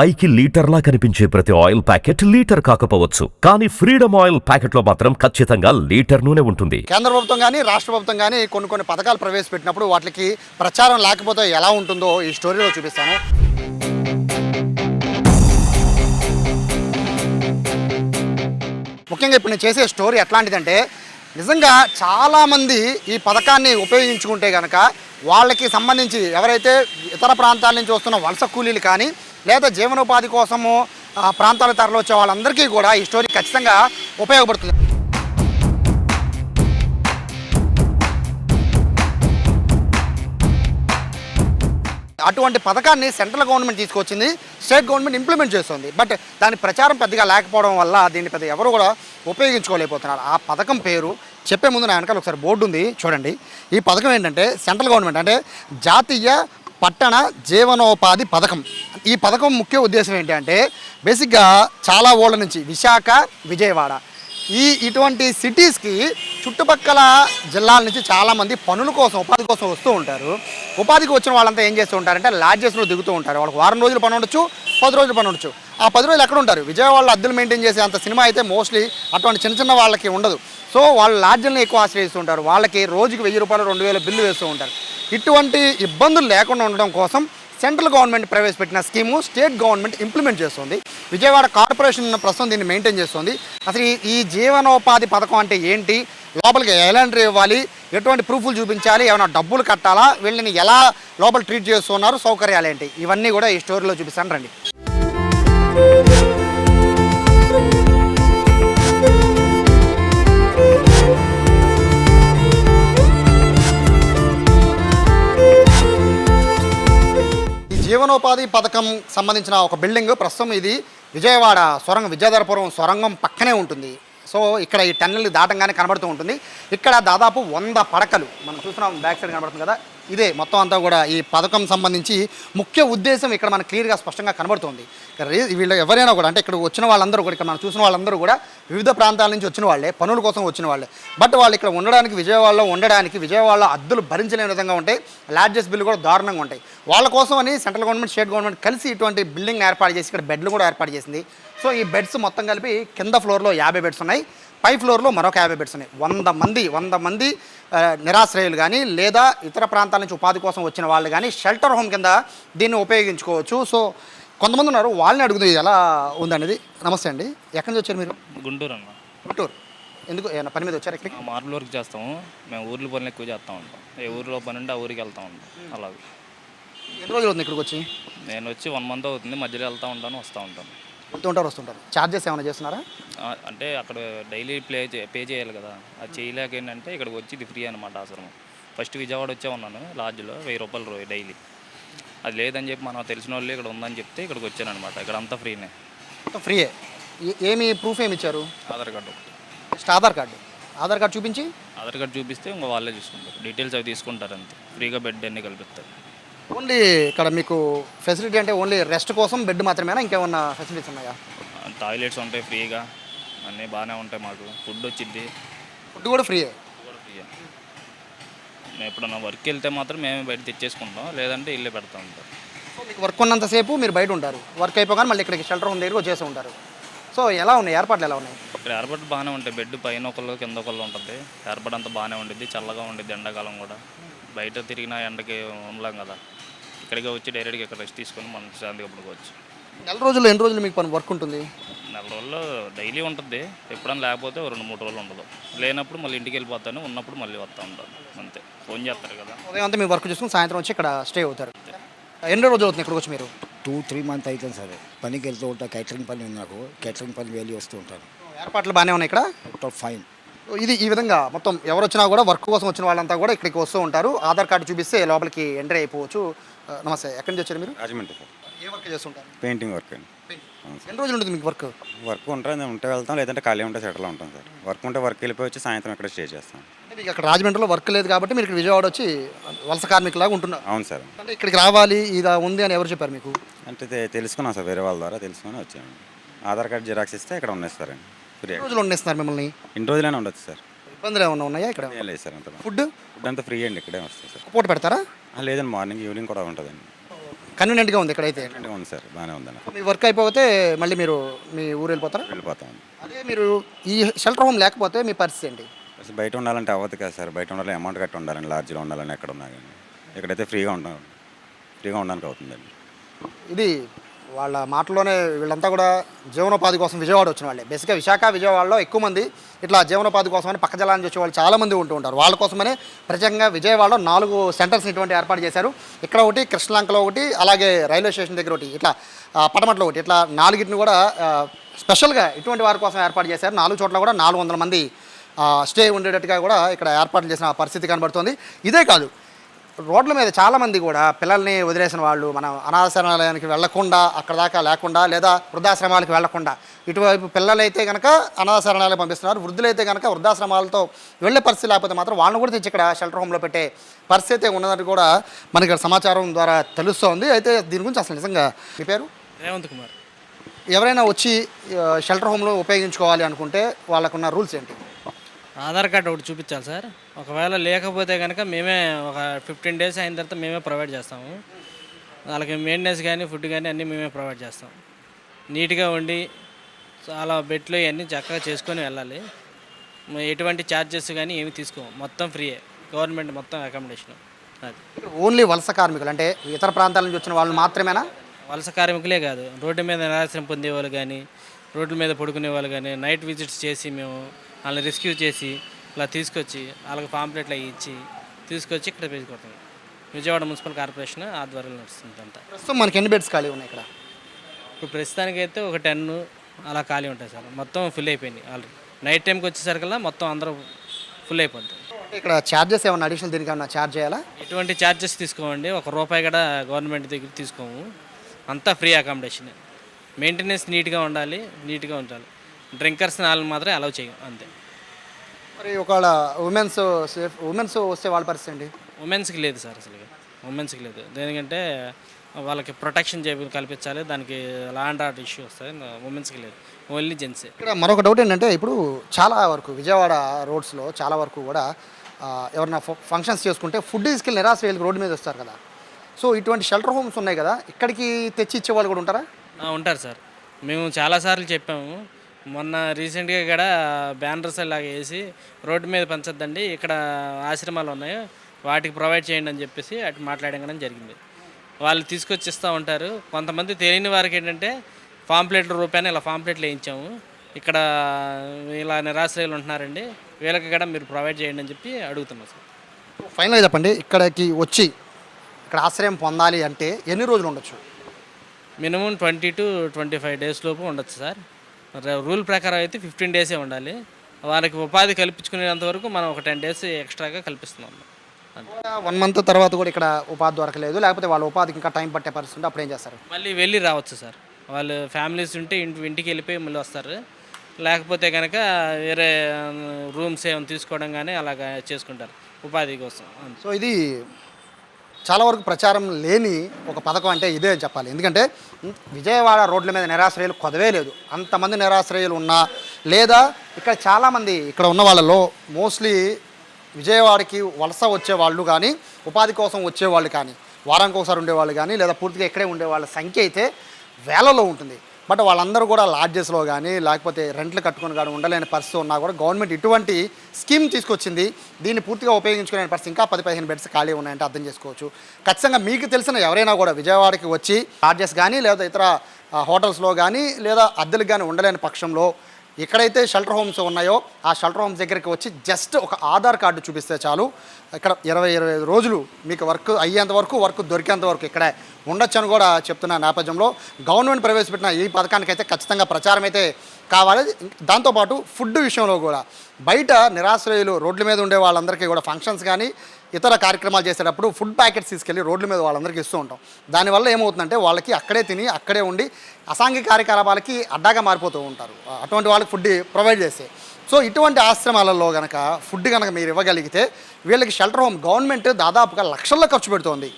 పైకి లీటర్లా కనిపించే ప్రతి ఆయిల్ ప్యాకెట్ లీటర్ కాకపోవచ్చు. కానీ ఫ్రీడమ్ ఆయిల్ ప్యాకెట్లో మాత్రం ఖచ్చితంగా లీటర్ నూనె ఉంటుంది. కేంద్ర ప్రభుత్వం కానీ రాష్ట్ర ప్రభుత్వం కానీ కొన్ని కొన్ని పథకాలు ప్రవేశపెట్టినప్పుడు వాటికి ప్రచారం లేకపోతే ఎలా ఉంటుందో ఈ స్టోరీలో చూపిస్తాను. ముఖ్యంగా ఇప్పుడు నేను చేసే స్టోరీ ఎట్లాంటిదంటే నిజంగా చాలామంది ఈ పథకాన్ని ఉపయోగించుకుంటే కనుక వాళ్ళకి సంబంధించి ఎవరైతే ఇతర ప్రాంతాల నుంచి వస్తున్న వలస కూలీలు కానీ లేదా జీవనోపాధి కోసము ఆ ప్రాంతాల తరలి వచ్చే వాళ్ళందరికీ కూడా ఈ స్టోరీ ఖచ్చితంగా ఉపయోగపడుతుంది. అటువంటి పథకాన్ని సెంట్రల్ గవర్నమెంట్ తీసుకొచ్చింది స్టేట్ గవర్నమెంట్ ఇంప్లిమెంట్ చేస్తుంది. బట్ దాని ప్రచారం పెద్దగా లేకపోవడం వల్ల దీన్ని పెద్ద ఎవరు కూడా ఉపయోగించుకోలేకపోతున్నారు. ఆ పథకం పేరు చెప్పే ముందు నా వెనకాల ఒకసారి బోర్డు ఉంది చూడండి. ఈ పథకం ఏంటంటే సెంట్రల్ గవర్నమెంట్ అంటే జాతీయ పట్టణ జీవనోపాధి పథకం. ఈ పథకం ముఖ్య ఉద్దేశం ఏంటంటే బేసిక్గా చాలా ఓళ్ళ నుంచి విశాఖ విజయవాడ. ఈ ఇటువంటి సిటీస్కి చుట్టుపక్కల జిల్లాల నుంచి చాలామంది పనుల కోసం ఉపాధి కోసం వస్తూ ఉంటారు. ఉపాధికి వచ్చిన వాళ్ళంతా ఏం చేస్తూ ఉంటారంటే లాడ్జెస్లో దిగుతూ ఉంటారు. వాళ్ళకి వారం రోజులు పని ఉండొచ్చు పది రోజులు పని ఉండొచ్చు. ఆ పది రోజులు ఎక్కడ ఉంటారు? విజయవాడలో అద్దెలు మెయింటైన్ చేసే అంత సినిమా అయితే మోస్ట్లీ అటువంటి చిన్న చిన్న వాళ్ళకి ఉండదు. సో వాళ్ళు లాడ్జీలను ఎక్కువ ఆశ్రయిస్తూ ఉంటారు. వాళ్ళకి రోజుకి వెయ్యి రూపాయలు రెండు వేల బిల్లు వేస్తూ ఉంటారు. ఇటువంటి ఇబ్బందులు లేకుండా ఉండడం కోసం సెంట్రల్ గవర్నమెంట్ ప్రవేశపెట్టిన స్కీము స్టేట్ గవర్నమెంట్ ఇంప్లిమెంట్ చేస్తుంది. విజయవాడ కార్పొరేషన్ ప్రస్తుతం దీన్ని మెయింటైన్ చేస్తుంది. అసలు ఈ- జీవనోపాధి పథకం అంటే ఏంటి? లోపలికి ఎలాంటి ఇవ్వాలి? ఎటువంటి ప్రూఫ్లు చూపించాలి? ఏమైనా డబ్బులు కట్టాలా? వీళ్ళని ఎలా లోపల ట్రీట్ చేస్తున్నారు? సౌకర్యాలు ఏంటి? ఇవన్నీ కూడా ఈ స్టోరీలో చూపిస్తాను. రండి. జీవనోపాధి పథకం సంబంధించిన ఒక బిల్డింగ్ ప్రస్తుతం ఇది విజయవాడ సొరంగం విద్యాధరపురం సొరంగం పక్కనే ఉంటుంది. సో ఇక్కడ ఈ టన్నెల్ దాటంగానే కనబడుతూ ఉంటుంది. ఇక్కడ దాదాపు వంద పడకలు మనం చూస్తున్నాం బ్యాక్ సైడ్ కనబడుతుంది కదా. ఇదే మొత్తం అంతా కూడా ఈ పథకం సంబంధించి ముఖ్య ఉద్దేశం ఇక్కడ మనకు క్లియర్గా స్పష్టంగా కనబడుతుంది. వీళ్ళు ఎవరైనా కూడా అంటే ఇక్కడ వచ్చిన వాళ్ళందరూ కూడా ఇక్కడ మనం చూసిన వాళ్ళందరూ కూడా వివిధ ప్రాంతాల నుంచి వచ్చిన వాళ్ళే పనుల కోసం వచ్చిన వాళ్ళే. బట్ వాళ్ళు ఇక్కడ ఉండడానికి విజయవాడలో ఉండడానికి విజయవాడలో అద్దులు భరించలేని విధంగా ఉంటాయి. లాడ్జెస్ బిల్లు కూడా దారుణంగా ఉంటాయి. వాళ్ళ కోసం అని సెంట్రల్ గవర్నమెంట్ స్టేట్ గవర్నమెంట్ కలిసి ఇటువంటి బిల్డింగ్ ఏర్పాటు చేసి ఇక్కడ బెడ్లు కూడా ఏర్పాటు చేసింది. సో ఈ బెడ్స్ మొత్తం కలిపి కింద ఫ్లోర్లో యాభై బెడ్స్ ఉన్నాయి. పై ఫ్లోర్లో మరొక యాభై బెడ్స్ ఉన్నాయి. వంద మంది వంద మంది నిరాశ్రయులు కానీ లేదా ఇతర ప్రాంతాల నుంచి ఉపాధి కోసం వచ్చిన వాళ్ళు కానీ షెల్టర్ హోమ్ కింద దీన్ని ఉపయోగించుకోవచ్చు. సో కొంతమంది ఉన్నారు వాళ్ళని అడుగుతుంది ఎలా ఉందనేది. నమస్తే అండి. ఎక్కడి నుంచి వచ్చారు మీరు? గుంటూరు అన్న. గుంటూరు. ఎందుకు ఏమైనా పని మీద వచ్చారు ఇక్కడికి? మార్బుల్ వర్క్ చేస్తాము. మేము ఊర్లో పనులు ఎక్కువ చేస్తూ ఉంటాం. ఏ ఊరిలో పని ఉంటే ఆ ఊరికి వెళ్తూ ఉంటాం. అలాగే. ఎన్ని రోజులు అవుతుంది ఇక్కడికి వచ్చి? నేను వచ్చి వన్ మంత్ అవుతుంది. మధ్యలో వెళ్తూ ఉంటాను వస్తూ ఉంటాను. వెళ్తుంటారు వస్తుంటారు. ఛార్జెస్ ఏమైనా చేస్తున్నారా? అంటే అక్కడ డైలీ ప్లే పే చేయాలి కదా. అది చేయలేక ఏంటంటే ఇక్కడికి వచ్చి ఇది ఫ్రీ అనమాట ఆశ్రమం. ఫస్ట్ విజయవాడ వచ్చే ఉన్నాను లాడ్జ్లో వెయ్యి రూపాయలు రోజు డైలీ. అది లేదని చెప్పి మనం తెలిసిన వాళ్ళు ఇక్కడ ఉందని చెప్తే ఇక్కడికి వచ్చాను అనమాట ఇక్కడ అంతా ఫ్రీనే. ఫ్రీయే. ఏమి ప్రూఫ్ ఏమి ఇచ్చారు? ఆధార్ కార్డు ఒకటి. Just Aadhaar card. Aadhaar card చూపించి? ఆధార్ కార్డు చూపిస్తే ఇంకా వాళ్ళే చూసుకుంటారు. డీటెయిల్స్ అవి తీసుకుంటారు అంతే. ఫ్రీగా బెడ్ అన్నీ కల్పిస్తారు. ఓన్లీ ఇక్కడ మీకు ఫెసిలిటీ అంటే ఓన్లీ రెస్ట్ కోసం బెడ్ మాత్రమేనా? ఇంకేమన్నా ఫెసిలిటీస్ ఉన్నాయా? టాయిలెట్స్ ఉంటాయి ఫ్రీగా. అన్నీ బాగానే ఉంటాయి మాకు. ఫుడ్ వచ్చింది ఫుడ్ కూడా ఫ్రీయే? ఫ్రీయే. మేము ఎప్పుడన్నా వర్క్ వెళ్తే మాత్రం మేమే బయట తెచ్చేసుకుంటాం. లేదంటే ఇల్లే పెడతా ఉంటాం సో మీకు వర్క్ ఉన్నంతసేపు మీరు బయట ఉంటారు. వర్క్ అయిపోగానే మళ్ళీ ఇక్కడికి షెల్టర్ హోమ్ దగ్గరికి వచ్చేసి ఉంటారు. సో ఎలా ఉన్నాయి? ఏర్పాట్లు ఎలా ఉన్నాయి? ఇక్కడ ఏర్పాటు బాగానే ఉంటాయి. బెడ్ పైన ఒకళ్ళు కింద ఒకళ్ళు ఉంటుంది. ఏర్పాటు అంతా బాగానే ఉండిద్ది. చల్లగా ఉండిద్ది ఎండాకాలం కూడా. బయట తిరిగిన ఎండకి ఉండలేం కదా. ఇక్కడికి వచ్చి డైరెక్ట్గా ఇక్కడ రెస్ట్ తీసుకొని మనం శాంతిగా పడుకోవచ్చు. నెల రోజుల్లో ఎన్ని రోజులు మీకు పని వర్క్ ఉంటుంది? నెల రోజుల్లో డైలీ ఉంటుంది. ఎప్పుడన్నా లేకపోతే ఓ రెండు మూడు రోజులు ఉండదు. లేనప్పుడు మళ్ళీ ఇంటికి వెళ్ళిపోతాను ఉన్నప్పుడు మళ్ళీ వస్తూ ఉంటాను అంతే. ఫోన్ చేస్తారు కదా. ఉదయం అంతా మీరు వర్క్ చేసుకుని సాయంత్రం వచ్చి ఇక్కడ స్టే అవుతారు. ఎన్ని రోజులు అవుతుంది ఇక్కడికి వచ్చి మీరు? టూ త్రీ మంత్ అవుతుంది సరే. పనికి వెళ్తూ ఉంటా క్యాటరింగ్ పని ఉంది నాకు. క్యాటరింగ్ పని వెళ్ళి వస్తూ ఉంటాను. ఏర్పాట్లు బాగానే ఉన్నాయి ఇక్కడ? ఫైన్ ఇది ఈ విధంగా మొత్తం ఎవరు వచ్చినా కూడా వర్క్ కోసం వచ్చిన వాళ్ళంతా కూడా ఇక్కడికి వస్తూ ఉంటారు. ఆధార్ కార్డు చూపిస్తే లోపలికి ఎంట్రీ అయిపోవచ్చు. నమస్తే ఎక్కడి నుంచి వచ్చారు మీరు? రాజమండ్రి సార్. ఏ వర్క్ చేస్తుంటారు? పెయింటింగ్ వర్క్ అండి. ఎన్ని రోజులు ఉంటుంది మీకు వర్క్? వర్క్ ఉంటుంది ఉంటే వెళ్తాం లేదంటే ఖాళీ ఉంటే సెటిల్ ఉంటాం సార్. వర్క్ ఉంటే వర్క్ వెళ్ళిపోయి వచ్చి సాయంత్రం ఇక్కడ స్టే చేస్తాం. అంటే మీకు అక్కడ రాజమండ్రిలో వర్క్ లేదు కాబట్టి మీరు ఇక్కడ విజయవాడ వచ్చి వలస కార్మికులాగా ఉంటున్నారు. అవును సార్. అంటే ఇక్కడికి రావాలి ఇది ఉంది అని ఎవరు చెప్పారు మీకు? అంటే తెలుసుకున్నాం సార్ వేరే వాళ్ళ ద్వారా తెలుసుకొని వచ్చాము ఆధార్ కార్డ్ జిరాక్స్ ఇస్తే ఇక్కడ ఉన్నేస్తారండి ఫ్రీ రోజులు ఉండేస్తున్నారు మిమ్మల్ని? ఇన్ని రోజులైనా ఉండొచ్చు సార్. ఇబ్బందులు ఏమైనా ఉన్నాయా ఇక్కడ? ఏం లేదు సార్ అంత ఫుడ్ ఫుడ్ అంతా ఫ్రీ అండి ఇక్కడే వస్తుంది సార్. పూట పెడతారా? ఆ, లేదండి మార్నింగ్ ఈవినింగ్ కూడా ఉంటుందండి. కన్వీనియంట్గా ఉంది ఇక్కడైతే. అంటే ఉంది సార్ బాగానే ఉందన్న. మీ వర్క్ అయిపోతే మళ్ళీ మీరు మీ ఊరు వెళ్ళిపోతారా? వెళ్ళిపోతాం. అదే మీరు ఈ షెల్టర్ హోమ్ లేకపోతే మీ పరిస్థితి ఏంటి? అసలు బయట ఉండాలంటే అవ్వదు కదా సార్. బయట ఉండాలి అమౌంట్ కట్టి ఉండాలని లాడ్జ్లో ఉండాలని ఎక్కడ ఉన్నా కానీ. ఇక్కడైతే ఫ్రీగా ఉంటాం ఫ్రీగా ఉండడానికి అవుతుందండి. ఇది వాళ్ళ మాటల్లోనే వీళ్ళంతా కూడా జీవనోపాధి కోసం విజయవాడ వచ్చిన వాళ్ళే. బేసిక్గా విశాఖ విజయవాడలో ఎక్కువ మంది ఇట్లా జీవనోపాధి కోసమని పక్క జలాన్ని నుంచి వచ్చే వాళ్ళు ఉంటూ ఉంటారు. వాళ్ళ కోసమనే ప్రత్యేకంగా విజయవాడలో నాలుగు సెంటర్స్ ఇటువంటి ఏర్పాటు చేశారు. ఇక్కడ ఒకటి కృష్ణలంకలో ఒకటి అలాగే రైల్వే స్టేషన్ దగ్గర ఒకటి ఇట్లా పటమట్లో ఒకటి ఇట్లా నాలుగిటిని కూడా స్పెషల్గా ఇటువంటి వారి కోసం ఏర్పాటు చేశారు. నాలుగు చోట్ల కూడా నాలుగు వందల మంది స్టే ఉండేటట్టుగా కూడా ఇక్కడ ఏర్పాట్లు చేసిన పరిస్థితి కనబడుతోంది. ఇదే కాదు రోడ్ల మీద చాలామంది కూడా పిల్లల్ని వదిలేసిన వాళ్ళు మనం అనాథాశ్రమాలయానికి వెళ్ళకుండా అక్కడ దాకా లేకుండా లేదా వృద్ధాశ్రమాలకు వెళ్ళకుండా. ఇటువైపు పిల్లలైతే కనుక అనాథాశ్రమాలకు పంపిస్తున్నారు వృద్ధులైతే కనుక వృద్ధాశ్రమాలతో వెళ్ళే పరిస్థితి లేకపోతే మాత్రం వాళ్ళని కూడా తెచ్చి ఇక్కడ షెల్టర్ హోమ్లో పెట్టే పరిస్థితి ఉన్నదని కూడా మనకి సమాచారం ద్వారా తెలుస్తోంది. అయితే దీని గురించి అసలు నిజంగా మీ పేరు? రేవంత్ కుమార్. ఎవరైనా వచ్చి షెల్టర్ హోమ్లో ఉపయోగించుకోవాలి అనుకుంటే వాళ్ళకున్న రూల్స్ ఏంటి? ఆధార్ కార్డు ఒకటి చూపించాలి సార్. ఒకవేళ లేకపోతే కనుక మేమే ఒక ఫిఫ్టీన్ డేస్ అయిన తర్వాత మేమే ప్రొవైడ్ చేస్తాము. వాళ్ళకి మెయింటెనెన్స్ కానీ ఫుడ్ కానీ అన్నీ మేమే ప్రొవైడ్ చేస్తాం. నీట్గా ఉండి చాలా బెడ్లు ఇవన్నీ చక్కగా చేసుకొని వెళ్ళాలి. ఎటువంటి ఛార్జెస్ కానీ ఏమి తీసుకోము. మొత్తం ఫ్రీయే. గవర్నమెంట్ మొత్తం అకామిడేషన్. అది. ఓన్లీ వలస కార్మికులు అంటే ఇతర ప్రాంతాల నుంచి వచ్చిన వాళ్ళు మాత్రమేనా? వలస కార్మికులే కాదు. రోడ్డు మీద నిరాశ్రయం పొందే వాళ్ళు కానీ రోడ్ల మీద పడుకునే వాళ్ళు కానీ నైట్ విజిట్స్ చేసి మేము వాళ్ళని రెస్క్యూ చేసి ఇలా తీసుకొచ్చి వాళ్ళకి పాంప్లెట్లు అవి ఇచ్చి తీసుకొచ్చి ఇక్కడ పెట్టుకుంటాం విజయవాడ మున్సిపల్ కార్పొరేషన్ ఆధ్వర్యంలో నడుస్తుంది అంతా ప్రస్తుతం మనకి ఎన్ని బెడ్స్ ఖాళీ ఉన్నాయి ఇక్కడ? ఇప్పుడు ప్రస్తుతానికైతే ఒక టెన్ అలా ఖాళీ ఉంటాయి సార్. మొత్తం ఫుల్ అయిపోయింది ఆల్రెడీ. నైట్ టైంకి వచ్చేసరికల్లా మొత్తం అందరూ ఫుల్ అయిపోద్ది. ఇక్కడ ఛార్జెస్ ఏమన్నా అడిషనల్ దీనికి ఏమన్నా ఛార్జ్ చేయాలా? ఎటువంటి ఛార్జెస్ తీసుకోమండి. ఒక రూపాయి కూడా గవర్నమెంట్ దగ్గర తీసుకోము. అంతా ఫ్రీ అకామిడేషన్ మెయింటెనెన్స్ నీట్గా ఉండాలి నీట్గా ఉండాలి డ్రింకర్స్ నాలుగు మాత్రమే అలౌ చేయం అంతే. మరి ఒకవేళ ఉమెన్స్ సేఫ్ ఉమెన్స్ వస్తే వాళ్ళ పరిస్థితి ఏంటి? ఉమెన్స్కి లేదు సార్ అసలు ఉమెన్స్కి లేదు. దేనికంటే వాళ్ళకి ప్రొటెక్షన్ చేయ కల్పించాలి దానికి లా అండ్ ఆర్డర్ ఇష్యూ వస్తాయి ఉమెన్స్కి లేదు. ఓన్లీ జెంట్సే. ఇక్కడ మరొక డౌట్ ఏంటంటే ఇప్పుడు చాలా వరకు విజయవాడ రోడ్స్లో చాలా వరకు కూడా ఎవరైనా ఫంక్షన్స్ చేసుకుంటే ఫుడ్ తీసుకెళ్ళి నిరాశ్రయాలకు రోడ్డు మీద వస్తారు కదా. సో ఇటువంటి షెల్టర్ హోమ్స్ ఉన్నాయి కదా ఇక్కడికి తెచ్చి ఇచ్చే వాళ్ళు కూడా ఉంటారా? ఉంటారు సార్. మేము చాలాసార్లు చెప్పాము. మొన్న రీసెంట్గా కూడా బ్యానర్స్ లాగా వేసి రోడ్డు మీద పంచద్దండి ఇక్కడ ఆశ్రమాలు ఉన్నాయి వాటికి ప్రొవైడ్ చేయండి అని చెప్పేసి అటు మాట్లాడడం జరిగింది. వాళ్ళు తీసుకొచ్చి ఇస్తూ ఉంటారు. కొంతమంది తెలియని వారికి ఏంటంటే పాంప్లెట్ల రూపాయన ఇలా పాంప్లెట్లు వేయించాము. ఇక్కడ ఇలా నిరాశ్రయాలు ఉంటున్నారండి వీళ్ళకి కూడా మీరు ప్రొవైడ్ చేయండి అని చెప్పి అడుగుతున్నాం సార్. ఫైనల్గా చెప్పండి ఇక్కడికి వచ్చి ఇక్కడ ఆశ్రయం పొందాలి అంటే ఎన్ని రోజులు ఉండొచ్చు? Minimum twenty to twenty five days లోపు ఉండొచ్చు సార్. రూల్ ప్రకారం అయితే ఫిఫ్టీన్ డేసే ఉండాలి. వారికి ఉపాధి కల్పించుకునేంత వరకు మనం ఒక టెన్ డేస్ ఎక్స్ట్రాగా కల్పిస్తున్నాం. వన్ మంత్ తర్వాత కూడా ఇక్కడ ఉపాధి దొరకలేదు. లేకపోతే వాళ్ళ ఉపాధికి ఇంకా టైం పట్టే పరిస్థితి ఉంటే అప్పుడు ఏం చేస్తారు? మళ్ళీ వెళ్ళి రావచ్చు సార్. వాళ్ళు ఫ్యామిలీస్ ఉంటే ఇంటి ఇంటికి వెళ్ళిపోయి మళ్ళీ వస్తారు. లేకపోతే కనుక వేరే రూమ్స్ ఏమైనా తీసుకోవడం కానీ అలాగా చేసుకుంటారు. ఉపాధి కోసం. సో ఇది చాలా వరకు ప్రచారం లేని ఒక పథకం అంటే ఇదే చెప్పాలి. ఎందుకంటే విజయవాడ రోడ్ల మీద నిరాశ్రయులు కొదవే లేదు. అంతమంది నిరాశ్రయులు ఉన్నా లేదా ఇక్కడ చాలామంది ఇక్కడ ఉన్న వాళ్ళలో మోస్ట్లీ విజయవాడకి వలస వచ్చే వాళ్ళు కానీ ఉపాధి కోసం వచ్చేవాళ్ళు కానీ వారానికి ఒకసారి ఉండేవాళ్ళు కానీ లేదా పూర్తిగా ఇక్కడే ఉండే వాళ్ళ సంఖ్య అయితే వేలలో ఉంటుంది. బట్ వాళ్ళందరూ కూడా లాడ్జెస్లో కానీ లేకపోతే రెంట్లు కట్టుకొని కానీ ఉండలేని పరిస్థితి ఉన్నా కూడా గవర్నమెంట్ ఇటువంటి స్కీమ్ తీసుకొచ్చింది. దీన్ని పూర్తిగా ఉపయోగించుకునే పరిస్థితి ఇంకా పది పదిహేను బెడ్స్ ఖాళీ ఉన్నాయంటే అర్థం చేసుకోవచ్చు. ఖచ్చితంగా మీకు తెలిసిన ఎవరైనా కూడా విజయవాడకి వచ్చి లాడ్జెస్ కానీ లేదా ఇతర హోటల్స్లో కానీ లేదా అద్దెలకు కానీ ఉండలేని పక్షంలో ఎక్కడైతే షెల్టర్ హోమ్స్ ఉన్నాయో ఆ షెల్టర్ హోమ్స్ దగ్గరికి వచ్చి జస్ట్ ఒక ఆధార్ కార్డు చూపిస్తే చాలు. ఇక్కడ ఇరవై ఇరవై ఐదు రోజులు మీకు వర్క్ అయ్యేంత వరకు వర్క్ దొరికేంత వరకు ఇక్కడే ఉండొచ్చని కూడా చెప్తున్న నేపథ్యంలో గవర్నమెంట్ ప్రవేశపెట్టిన ఈ పథకానికి అయితే ఖచ్చితంగా ప్రచారం అయితే కావాలి. దాంతోపాటు ఫుడ్ విషయంలో కూడా బయట నిరాశ్రయులు రోడ్ల మీద ఉండే వాళ్ళందరికీ కూడా ఫంక్షన్స్ కానీ ఇతర కార్యక్రమాలు చేసేటప్పుడు ఫుడ్ ప్యాకెట్స్ తీసుకెళ్ళి రోడ్ల మీద వాళ్ళందరికీ ఇస్తూ ఉంటాం. దానివల్ల ఏమవుతుందంటే వాళ్ళకి అక్కడే తిని అక్కడే ఉండి అసాంఘిక కార్యకలాపాలకి అడ్డాగా మారిపోతూ ఉంటారు. అటువంటి వాళ్ళకి ఫుడ్ ప్రొవైడ్ చేస్తే. సో ఇటువంటి ఆశ్రమాలలో కనుక ఫుడ్ కనుక మీరు ఇవ్వగలిగితే వీళ్ళకి షెల్టర్ హోమ్ గవర్నమెంట్ దాదాపుగా లక్షల్లో ఖర్చు పెడుతోంది.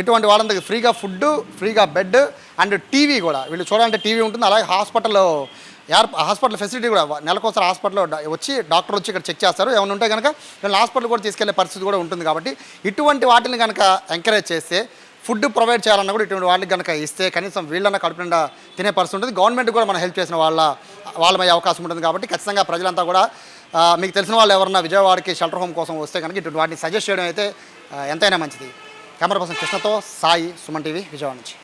ఇటువంటి వాళ్ళందరికీ ఫ్రీగా ఫుడ్ ఫ్రీగా బెడ్ అండ్ టీవీ కూడా. వీళ్ళు చూడాలంటే టీవీ ఉంటుంది. అలాగే హాస్పిటల్లో యార్ హాస్పిటల్ ఫెసిలిటీ కూడా నెలకోసారి హాస్పిటల్లో వచ్చి డాక్టర్ వచ్చి ఇక్కడ చెక్ చేస్తారు. ఏమైనా ఉంటే కనుక వీళ్ళని హాస్పిటల్ కూడా తీసుకెళ్ళే పరిస్థితి కూడా ఉంటుంది కాబట్టి ఇటువంటి వాటిని కనుక ఎంకరేజ్ చేస్తే ఫుడ్ ప్రొవైడ్ చేయాలన్నా కూడా ఇటువంటి వాళ్ళకి కనుక ఇస్తే కనీసం వీళ్ళన్న కడుపు నిండా తినే పరిస్థితి ఉంటుంది. గవర్నమెంట్ కూడా మనం హెల్ప్ చేసిన వాళ్ళ వాళ్ళమయ్యే అవకాశం ఉంటుంది కాబట్టి ఖచ్చితంగా ప్రజలంతా కూడా మీకు తెలిసిన వాళ్ళు ఎవరన్నా విజయవాడకి షెల్టర్ హోమ్ కోసం వస్తే కనుక ఇటువంటి వాటిని సజెస్ట్ చేయడం అయితే ఎంతైనా మంచిది. కెమెరా పర్సన్ కృష్ణతో సాయి సుమన్ టీవీ విజయవాడ నుంచి.